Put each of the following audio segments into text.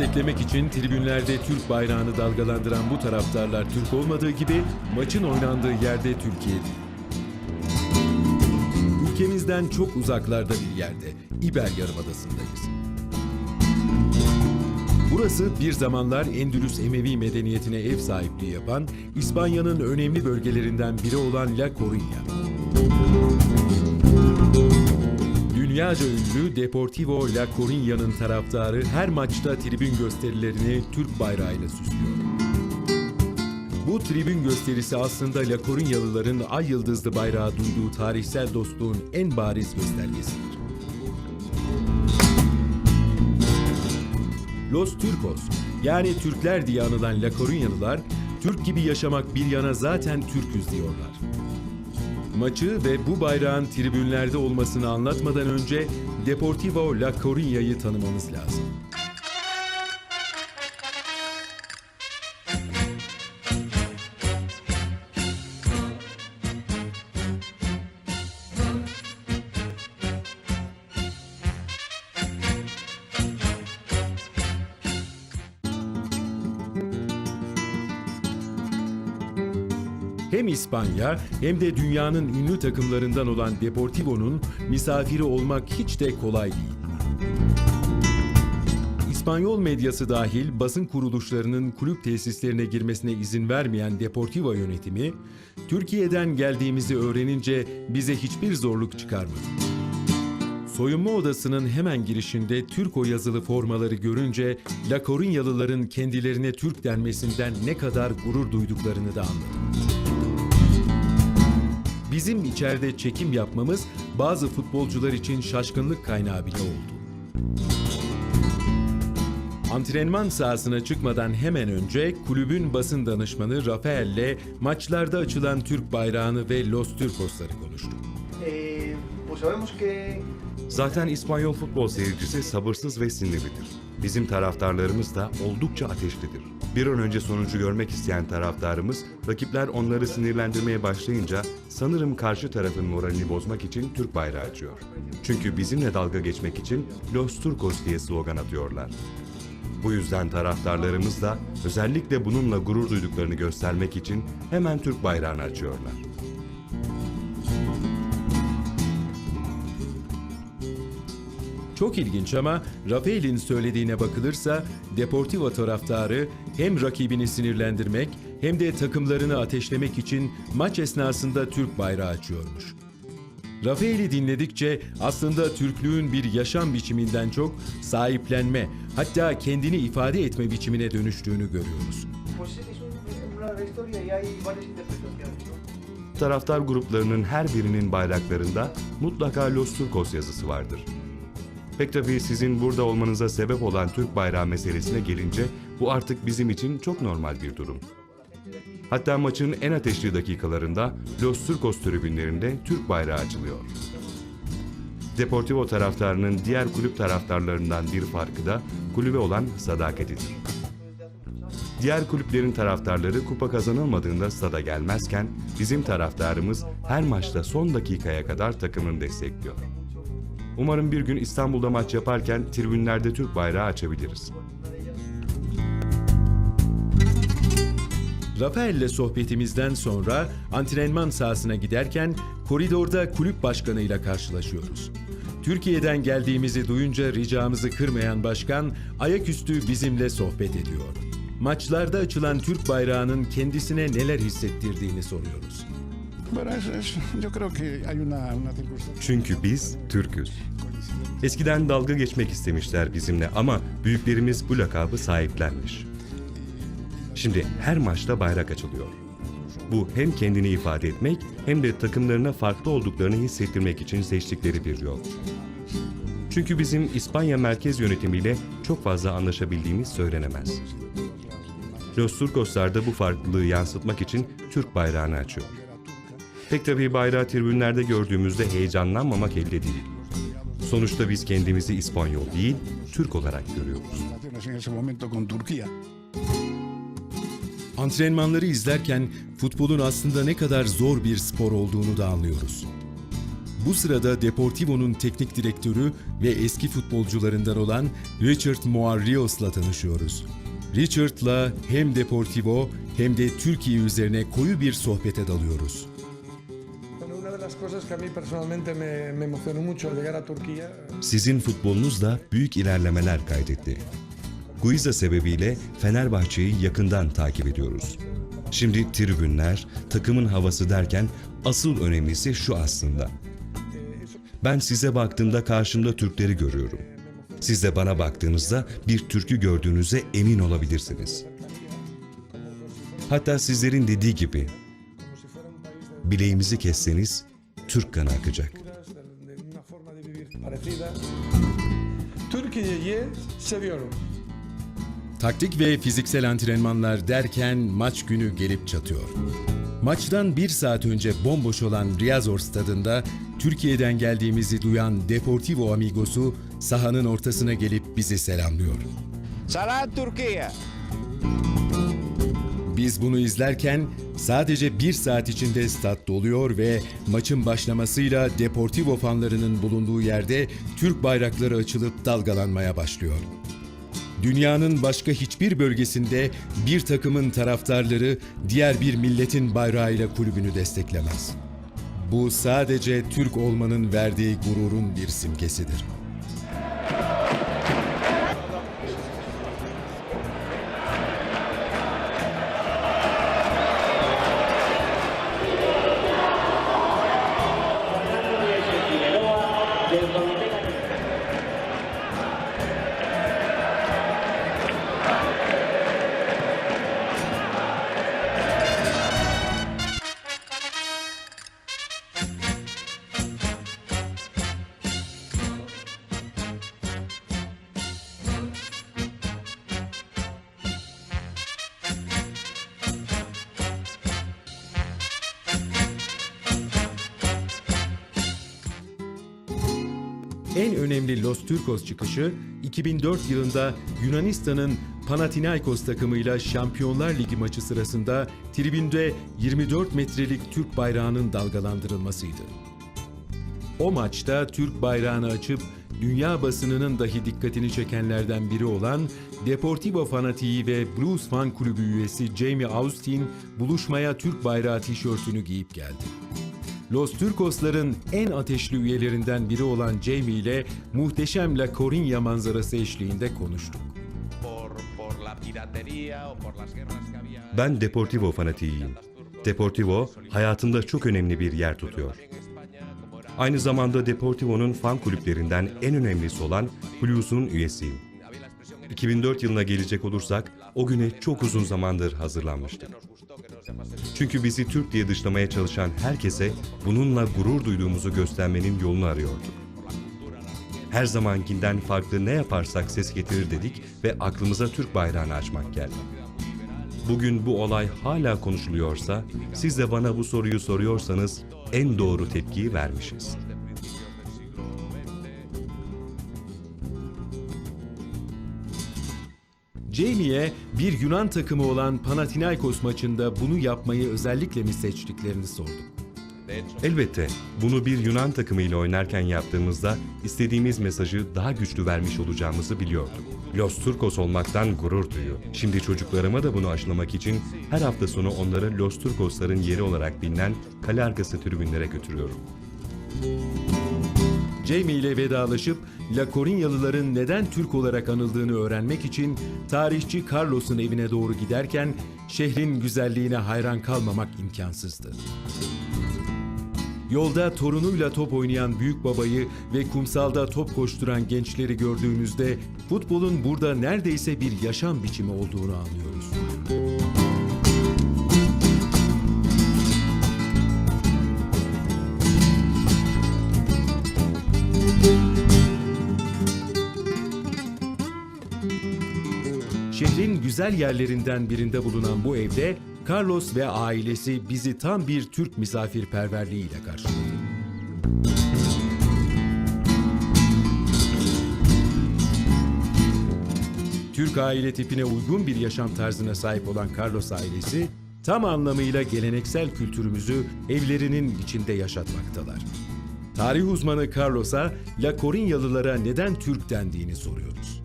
Desteklemek için tribünlerde Türk bayrağını dalgalandıran bu taraftarlar Türk olmadığı gibi maçın oynandığı yerde Türkiye. Ülkemizden çok uzaklarda bir yerde, İber Yarımadası'ndayız. Burası bir zamanlar Endülüs Emevi medeniyetine ev sahipliği yapan İspanya'nın önemli bölgelerinden biri olan La Coruña. Dünyaca ünlü Deportivo La Coruña'nın taraftarı her maçta tribün gösterilerini Türk bayrağıyla süslüyor. Bu tribün gösterisi aslında La Coruñalıların ay yıldızlı bayrağı duyduğu tarihsel dostluğun en bariz göstergesidir. Los Turcos yani Türkler diye anılan La Coruñalılar, Türk gibi yaşamak bir yana zaten Türküz diyorlar. Maçı ve bu bayrağın tribünlerde olmasını anlatmadan önce Deportivo La Coruña'yı tanımamız lazım. Hem İspanya hem de dünyanın ünlü takımlarından olan Deportivo'nun misafiri olmak hiç de kolay değil. İspanyol medyası dahil basın kuruluşlarının kulüp tesislerine girmesine izin vermeyen Deportivo yönetimi, Türkiye'den geldiğimizi öğrenince bize hiçbir zorluk çıkarmadı. Soyunma odasının hemen girişinde Türko yazılı formaları görünce La Coruñalıların kendilerine Türk denmesinden ne kadar gurur duyduklarını da anladım. Bizim içeride çekim yapmamız bazı futbolcular için şaşkınlık kaynağı bile oldu. Antrenman sahasına çıkmadan hemen önce kulübün basın danışmanı Rafael'le maçlarda açılan Türk bayrağını ve Los Turcos'ları konuştu. Eh, pues sabemos que Zaten İspanyol futbol seyircisi sabırsız ve sinirlidir. Bizim taraftarlarımız da oldukça ateşlidir. Bir an önce sonucu görmek isteyen taraftarımız, rakipler onları sinirlendirmeye başlayınca sanırım karşı tarafın moralini bozmak için Türk bayrağı açıyor. Çünkü bizimle dalga geçmek için Los Turcos diye slogan atıyorlar. Bu yüzden taraftarlarımız da özellikle bununla gurur duyduklarını göstermek için hemen Türk bayrağını açıyorlar. Çok ilginç ama Rafael'in söylediğine bakılırsa Deportivo taraftarı hem rakibini sinirlendirmek hem de takımlarını ateşlemek için maç esnasında Türk bayrağı açıyormuş. Rafael'i dinledikçe aslında Türklüğün bir yaşam biçiminden çok sahiplenme, hatta kendini ifade etme biçimine dönüştüğünü görüyoruz. Taraftar gruplarının her birinin bayraklarında mutlaka Los Turcos yazısı vardır. Pek tabii sizin burada olmanıza sebep olan Türk bayrağı meselesine gelince bu artık bizim için çok normal bir durum. Hatta maçın en ateşli dakikalarında Los Turcos tribünlerinde Türk bayrağı açılıyor. Deportivo taraftarının diğer kulüp taraftarlarından bir farkı da kulübe olan sadakatidir. Diğer kulüplerin taraftarları kupa kazanılmadığında stada gelmezken bizim taraftarımız her maçta son dakikaya kadar takımını destekliyor. Umarım bir gün İstanbul'da maç yaparken tribünlerde Türk bayrağı açabiliriz. Rafael'le sohbetimizden sonra antrenman sahasına giderken koridorda kulüp başkanıyla karşılaşıyoruz. Türkiye'den geldiğimizi duyunca ricamızı kırmayan başkan ayaküstü bizimle sohbet ediyor. Maçlarda açılan Türk bayrağının kendisine neler hissettirdiğini soruyoruz. Çünkü biz Türk'üz. Eskiden dalga geçmek istemişler bizimle ama büyüklerimiz bu lakabı sahiplenmiş. Şimdi her maçta bayrak açılıyor. Bu hem kendini ifade etmek hem de takımlarına farklı olduklarını hissettirmek için seçtikleri bir yol. Çünkü bizim İspanya merkez yönetimiyle çok fazla anlaşabildiğimiz söylenemez. Los Turcoslar da bu farklılığı yansıtmak için Türk bayrağını açıyor. Pek tabii bayrağı tribünlerde gördüğümüzde heyecanlanmamak elde değil. Sonuçta biz kendimizi İspanyol değil, Türk olarak görüyoruz. Antrenmanları izlerken futbolun aslında ne kadar zor bir spor olduğunu da anlıyoruz. Bu sırada Deportivo'nun teknik direktörü ve eski futbolcularından olan Richard Moarrios'la tanışıyoruz. Richard'la hem Deportivo hem de Türkiye üzerine koyu bir sohbete dalıyoruz. Sizin futbolunuz da büyük ilerlemeler kaydetti. Guiza sebebiyle Fenerbahçe'yi yakından takip ediyoruz. Şimdi tribünler, takımın havası derken asıl önemlisi şu aslında. Ben size baktığımda karşımda Türkleri görüyorum. Siz de bana baktığınızda bir Türk'ü gördüğünüze emin olabilirsiniz. Hatta sizlerin dediği gibi bileğimizi kesseniz Türk kanı akacak. Türkiye'yi seviyorum. Taktik ve fiziksel antrenmanlar derken maç günü gelip çatıyor. Maçtan bir saat önce bomboş olan Riazor stadında Türkiye'den geldiğimizi duyan Deportivo amigosu sahanın ortasına gelip bizi selamlıyor. Salam Türkiye. Biz bunu izlerken sadece bir saat içinde stat doluyor ve maçın başlamasıyla Deportivo fanlarının bulunduğu yerde Türk bayrakları açılıp dalgalanmaya başlıyor. Dünyanın başka hiçbir bölgesinde bir takımın taraftarları diğer bir milletin bayrağıyla kulübünü desteklemez. Bu sadece Türk olmanın verdiği gururun bir simgesidir. Turcos çıkışı 2004 yılında Yunanistan'ın Panathinaikos takımıyla Şampiyonlar Ligi maçı sırasında tribünde 24 metrelik Türk bayrağının dalgalandırılmasıydı. O maçta Türk bayrağını açıp dünya basınının dahi dikkatini çekenlerden biri olan Deportivo fanatiği ve Blues fan kulübü üyesi Jamie Austin buluşmaya Türk bayrağı tişörtünü giyip geldi. Los Turcos'ların en ateşli üyelerinden biri olan Jamie ile muhteşem La Coruña manzarası eşliğinde konuştuk. Ben Deportivo fanatiyim. Deportivo hayatımda çok önemli bir yer tutuyor. Aynı zamanda Deportivo'nun fan kulüplerinden en önemlisi olan Blues'un üyesiyim. 2004 yılına gelecek olursak o güne çok uzun zamandır hazırlanmıştık. Çünkü bizi Türk diye dışlamaya çalışan herkese bununla gurur duyduğumuzu göstermenin yolunu arıyorduk. Her zamankinden farklı ne yaparsak ses getirir dedik ve aklımıza Türk bayrağını açmak geldi. Bugün bu olay hala konuşuluyorsa, siz de bana bu soruyu soruyorsanız en doğru tepkiyi vermişiz. Jamie'ye bir Yunan takımı olan Panathinaikos maçında bunu yapmayı özellikle mi seçtiklerini sorduk. Elbette bunu bir Yunan takımıyla oynarken yaptığımızda istediğimiz mesajı daha güçlü vermiş olacağımızı biliyorduk. Los Turcos olmaktan gurur duyuyor. Şimdi çocuklarıma da bunu aşılamak için her hafta sonu onları Los Turcosların yeri olarak bilinen kale arkası tribünlere götürüyorum. Jamie ile vedalaşıp La Coruñalıların neden Türk olarak anıldığını öğrenmek için tarihçi Carlos'un evine doğru giderken şehrin güzelliğine hayran kalmamak imkansızdı. Yolda torunuyla top oynayan büyük babayı ve kumsalda top koşturan gençleri gördüğümüzde futbolun burada neredeyse bir yaşam biçimi olduğunu anlıyoruz. Şehrin güzel yerlerinden birinde bulunan bu evde Carlos ve ailesi bizi tam bir Türk misafirperverliğiyle karşıladı. Türk aile tipine uygun bir yaşam tarzına sahip olan Carlos ailesi tam anlamıyla geleneksel kültürümüzü evlerinin içinde yaşatmaktalar. Tarih uzmanı Carlos'a La Corinyalılara neden Türk dendiğini soruyoruz.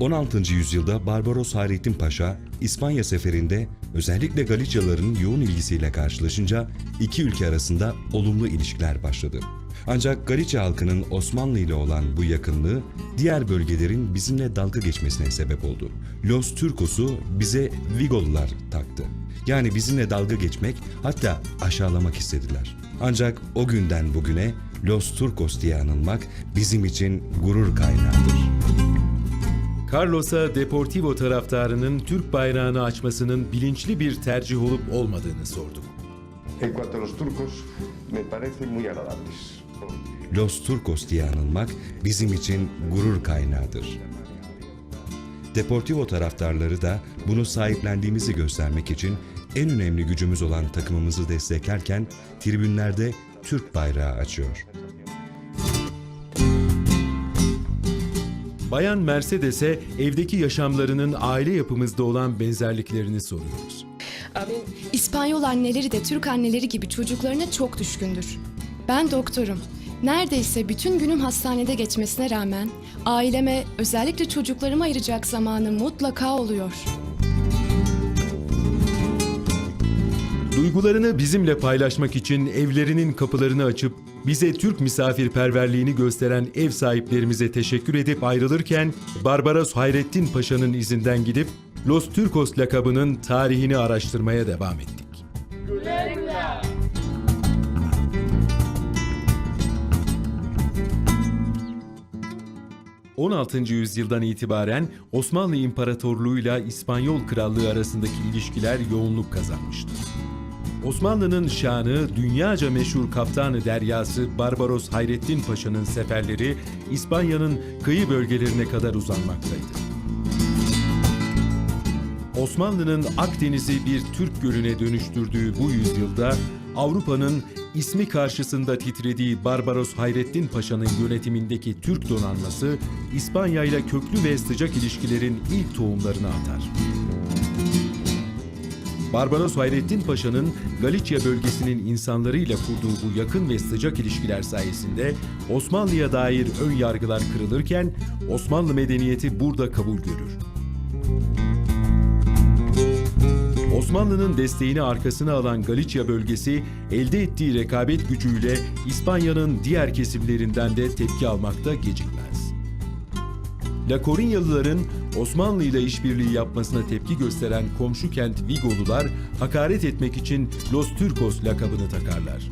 16. yüzyılda Barbaros Hayrettin Paşa, İspanya seferinde özellikle Galicyalıların yoğun ilgisiyle karşılaşınca iki ülke arasında olumlu ilişkiler başladı. Ancak Galicia halkının Osmanlı ile olan bu yakınlığı diğer bölgelerin bizimle dalga geçmesine sebep oldu. Los Turcos'u bize Vigolular taktı. Yani bizimle dalga geçmek hatta aşağılamak istediler. Ancak o günden bugüne Los Turcos diye anılmak bizim için gurur kaynağıdır. Carlos'a Deportivo taraftarının Türk bayrağını açmasının bilinçli bir tercih olup olmadığını sorduk. En cuanto a los turcos, me parecen muy agradables. Los Turcos diye anılmak bizim için gurur kaynağıdır. Deportivo taraftarları da bunu sahiplendiğimizi göstermek için en önemli gücümüz olan takımımızı desteklerken tribünlerde Türk bayrağı açıyor. Bayan Mercedes'e evdeki yaşamlarının aile yapımızda olan benzerliklerini soruyoruz. İspanyol anneleri de Türk anneleri gibi çocuklarına çok düşkündür. Ben doktorum. Neredeyse bütün günüm hastanede geçmesine rağmen aileme, özellikle çocuklarıma ayıracak zamanı mutlaka oluyor. Duygularını bizimle paylaşmak için evlerinin kapılarını açıp bize Türk misafirperverliğini gösteren ev sahiplerimize teşekkür edip ayrılırken Barbaros Hayrettin Paşa'nın izinden gidip Los Turcos lakabının tarihini araştırmaya devam ettik. 16. yüzyıldan itibaren Osmanlı İmparatorluğu'yla İspanyol Krallığı arasındaki ilişkiler yoğunluk kazanmıştı. Osmanlı'nın şanı dünyaca meşhur kaptanı deryası Barbaros Hayrettin Paşa'nın seferleri İspanya'nın kıyı bölgelerine kadar uzanmaktaydı. Osmanlı'nın Akdeniz'i bir Türk gölüne dönüştürdüğü bu yüzyılda Avrupa'nın ismi karşısında titrediği Barbaros Hayrettin Paşa'nın yönetimindeki Türk donanması İspanya ile köklü ve sıcak ilişkilerin ilk tohumlarını atar. Barbaros Hayrettin Paşa'nın Galicia bölgesinin insanlarıyla kurduğu bu yakın ve sıcak ilişkiler sayesinde Osmanlı'ya dair ön yargılar kırılırken Osmanlı medeniyeti burada kabul görür. Osmanlı'nın desteğini arkasına alan Galicia bölgesi elde ettiği rekabet gücüyle İspanya'nın diğer kesimlerinden de tepki almakta gecikmez. La Corinyalıların Osmanlı ile işbirliği yapmasına tepki gösteren komşu kent Vigolular hakaret etmek için Los Turcos lakabını takarlar.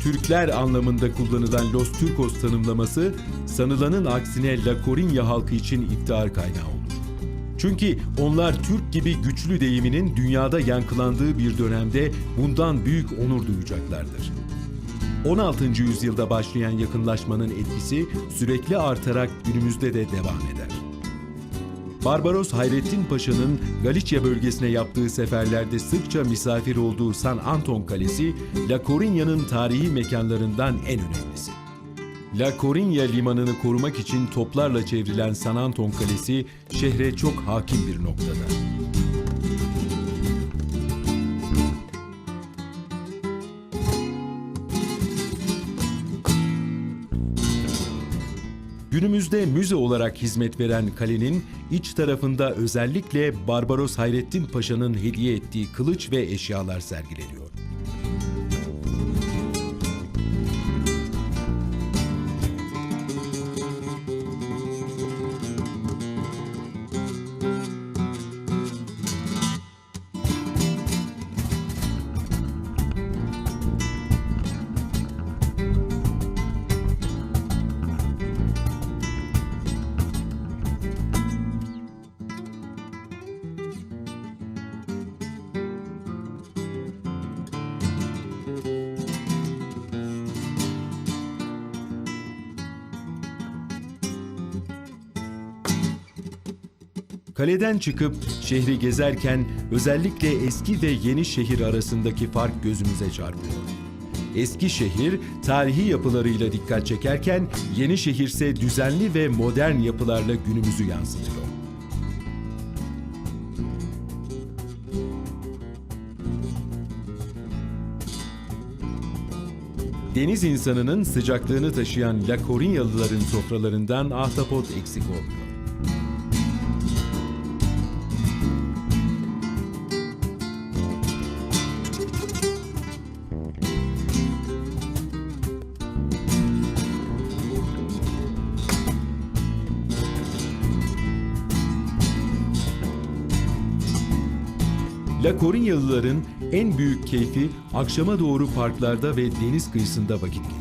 Türkler anlamında kullanılan Los Turcos tanımlaması sanılanın aksine La Corinya halkı için iftihar kaynağı olur. Çünkü onlar Türk gibi güçlü deyiminin dünyada yankılandığı bir dönemde bundan büyük onur duyacaklardır. 16. yüzyılda başlayan yakınlaşmanın etkisi sürekli artarak günümüzde de devam eder. Barbaros Hayrettin Paşa'nın Galicia bölgesine yaptığı seferlerde sıkça misafir olduğu San Anton Kalesi, La Corinya'nın tarihi mekanlarından en önemlisi. La Coruña limanını korumak için toplarla çevrilen San Anton Kalesi şehre çok hakim bir noktada. Günümüzde müze olarak hizmet veren kalenin iç tarafında özellikle Barbaros Hayrettin Paşa'nın hediye ettiği kılıç ve eşyalar sergileniyor. Kaleden çıkıp şehri gezerken özellikle eski ve yeni şehir arasındaki fark gözümüze çarpıyor. Eski şehir tarihi yapılarıyla dikkat çekerken yeni şehirse düzenli ve modern yapılarla günümüzü yansıtıyor. Deniz insanının sıcaklığını taşıyan La Corinyalıların sofralarından ahtapot eksik olmuyor. La Corinyalıların en büyük keyfi akşama doğru parklarda ve deniz kıyısında vakit geçirmek.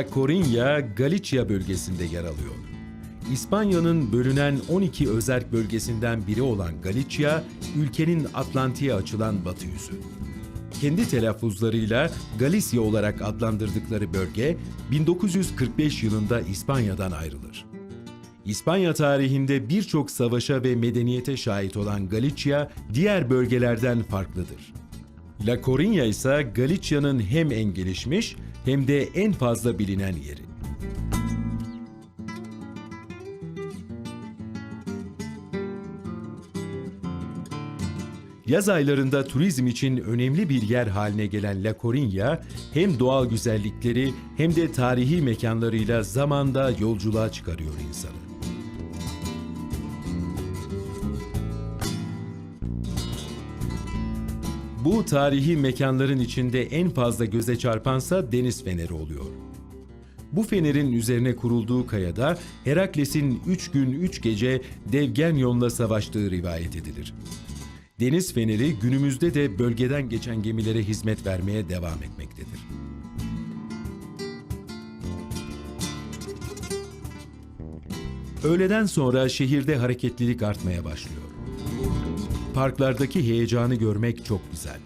La Coruña, Galicia bölgesinde yer alıyor. İspanya'nın bölünen 12 özerk bölgesinden biri olan Galicia, ülkenin Atlantik'e açılan batı yüzü. Kendi telaffuzlarıyla Galicia olarak adlandırdıkları bölge 1945 yılında İspanya'dan ayrılır. İspanya tarihinde birçok savaşa ve medeniyete şahit olan Galicia diğer bölgelerden farklıdır. La Coruña ise Galicia'nın hem en gelişmiş hem de en fazla bilinen yeri. Yaz aylarında turizm için önemli bir yer haline gelen La Coruña, hem doğal güzellikleri hem de tarihi mekanlarıyla zamanda yolculuğa çıkarıyor insanı. Bu tarihi mekanların içinde en fazla göze çarpansa deniz feneri oluyor. Bu fenerin üzerine kurulduğu kayada Herakles'in üç gün üç gece dev Genyon'la savaştığı rivayet edilir. Deniz feneri günümüzde de bölgeden geçen gemilere hizmet vermeye devam etmektedir. Öğleden sonra şehirde hareketlilik artmaya başlıyor. Parklardaki heyecanı görmek çok güzel.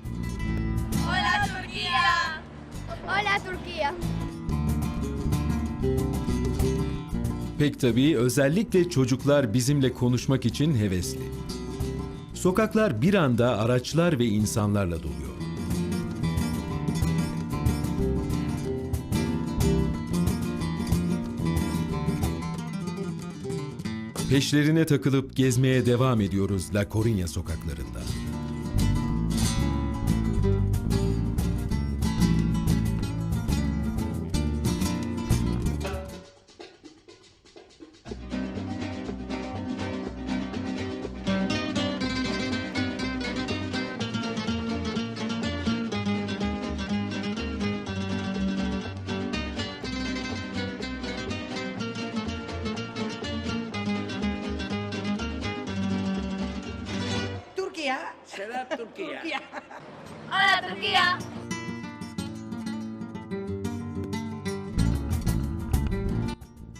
Hola Turquía. Hola Turquía. Pek tabii özellikle çocuklar bizimle konuşmak için hevesli. Sokaklar bir anda araçlar ve insanlarla doluyor. Peşlerine takılıp gezmeye devam ediyoruz La Coruña sokaklarında.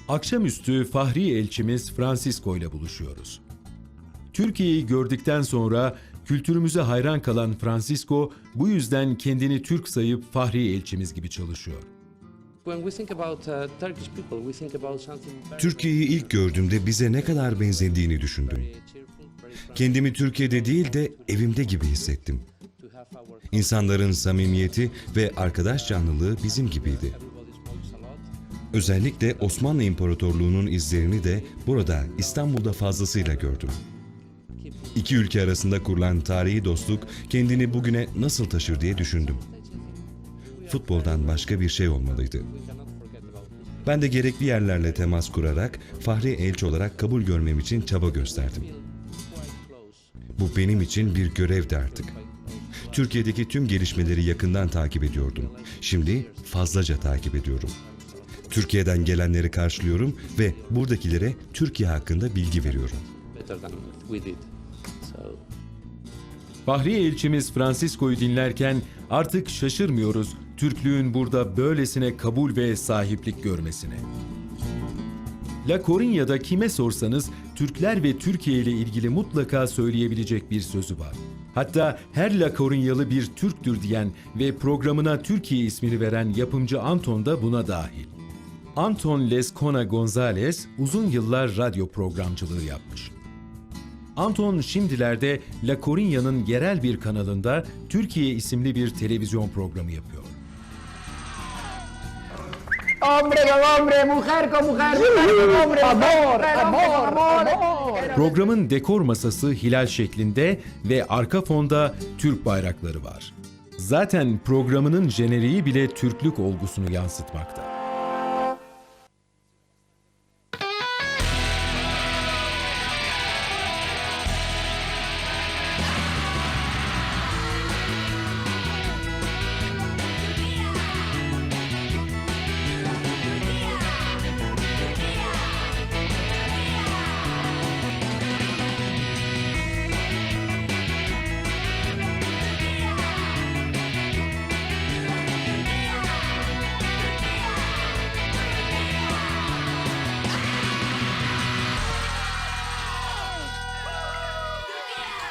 Akşamüstü Fahri elçimiz Francisco ile buluşuyoruz. Türkiye'yi gördükten sonra kültürümüze hayran kalan Francisco bu yüzden kendini Türk sayıp Fahri elçimiz gibi çalışıyor. When we think about uh, Turkish people, we think about something very, Türkiye'yi ilk gördüğümde bize ne kadar benzediğini düşündüm. Kendimi Türkiye'de değil de evimde gibi hissettim. İnsanların samimiyeti ve arkadaş canlılığı bizim gibiydi. Özellikle Osmanlı İmparatorluğu'nun izlerini de burada İstanbul'da fazlasıyla gördüm. İki ülke arasında kurulan tarihi dostluk kendini bugüne nasıl taşır diye düşündüm. Futboldan başka bir şey olmalıydı. Ben de gerekli yerlerle temas kurarak Fahri Elçi olarak kabul görmem için çaba gösterdim. Bu benim için bir görevdi artık. Türkiye'deki tüm gelişmeleri yakından takip ediyordum. Şimdi fazlaca takip ediyorum. Türkiye'den gelenleri karşılıyorum ve buradakilere Türkiye hakkında bilgi veriyorum. Fahri elçimiz Francisco'yu dinlerken artık şaşırmıyoruz Türklüğün burada böylesine kabul ve sahiplik görmesine. La Coruña'da kime sorsanız Türkler ve Türkiye ile ilgili mutlaka söyleyebilecek bir sözü var. Hatta her La Coruñalı bir Türktür diyen ve programına Türkiye ismini veren yapımcı Anton da buna dahil. Anton Lescona González uzun yıllar radyo programcılığı yapmış. Anton şimdilerde La Coruña'nın yerel bir kanalında Türkiye isimli bir televizyon programı yapıyor. Hombre con hombre, mujer con mujer, mujer con hombre. Amor, amor, amor. Programın dekor masası hilal şeklinde ve arka fonda Türk bayrakları var. Zaten programının jeneriği bile Türklük olgusunu yansıtmakta.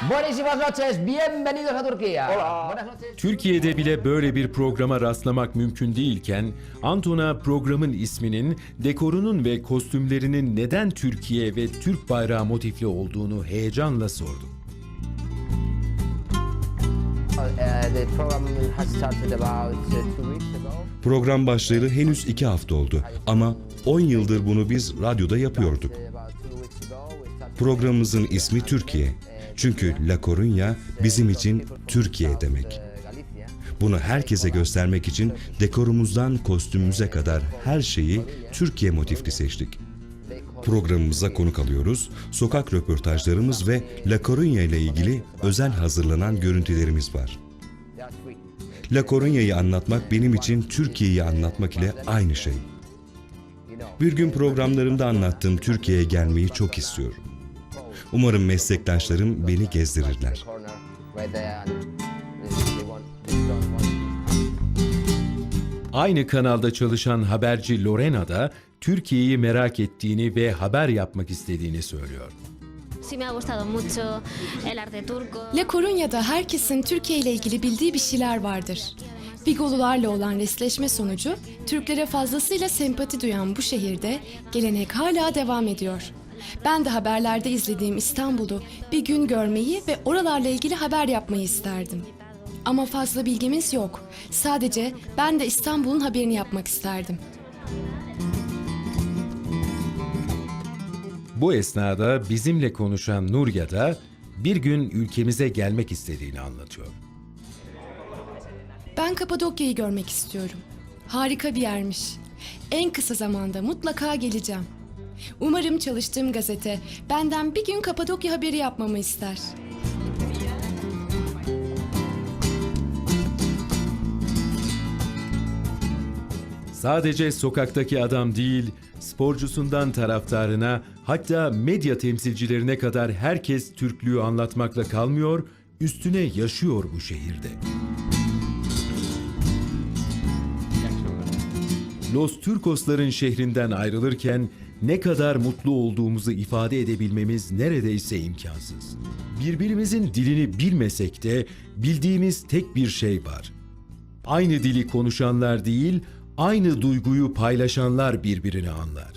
Buenísimas noches, bienvenidos a Turquía. Hola. Buenas noches. Türkiye'de bile böyle bir programa rastlamak mümkün değilken Anton'a programın isminin, dekorunun ve kostümlerinin neden Türkiye ve Türk bayrağı motifli olduğunu heyecanla sordum. Uh, program uh, ago. Program başlayalı henüz iki hafta oldu ama 10 yıldır bunu biz radyoda yapıyorduk. Programımızın ismi Türkiye. Çünkü La Coruña bizim için Türkiye demek. Bunu herkese göstermek için dekorumuzdan kostümümüze kadar her şeyi Türkiye motifli seçtik. Programımıza konuk alıyoruz, sokak röportajlarımız ve La Coruña ile ilgili özel hazırlanan görüntülerimiz var. La Coruña'yı anlatmak benim için Türkiye'yi anlatmak ile aynı şey. Bir gün programlarımda anlattığım Türkiye'ye gelmeyi çok istiyorum. Umarım meslektaşlarım beni gezdirirler. Aynı kanalda çalışan haberci Lorena da Türkiye'yi merak ettiğini ve haber yapmak istediğini söylüyor. La Coruña'da herkesin Türkiye ile ilgili bildiği bir şeyler vardır. Bigolularla olan resleşme sonucu Türklere fazlasıyla sempati duyan bu şehirde gelenek hala devam ediyor. Ben de haberlerde izlediğim İstanbul'u bir gün görmeyi ve oralarla ilgili haber yapmayı isterdim. Ama fazla bilgimiz yok. Sadece ben de İstanbul'un haberini yapmak isterdim. Bu esnada bizimle konuşan Nurya da bir gün ülkemize gelmek istediğini anlatıyor. Ben Kapadokya'yı görmek istiyorum. Harika bir yermiş. En kısa zamanda mutlaka geleceğim. Umarım çalıştığım gazete benden bir gün Kapadokya haberi yapmamı ister. Sadece sokaktaki adam değil, sporcusundan taraftarına, hatta medya temsilcilerine kadar herkes Türklüğü anlatmakla kalmıyor, üstüne yaşıyor bu şehirde. Los Turcosların şehrinden ayrılırken ne kadar mutlu olduğumuzu ifade edebilmemiz neredeyse imkansız. Birbirimizin dilini bilmesek de bildiğimiz tek bir şey var. Aynı dili konuşanlar değil, aynı duyguyu paylaşanlar birbirini anlar.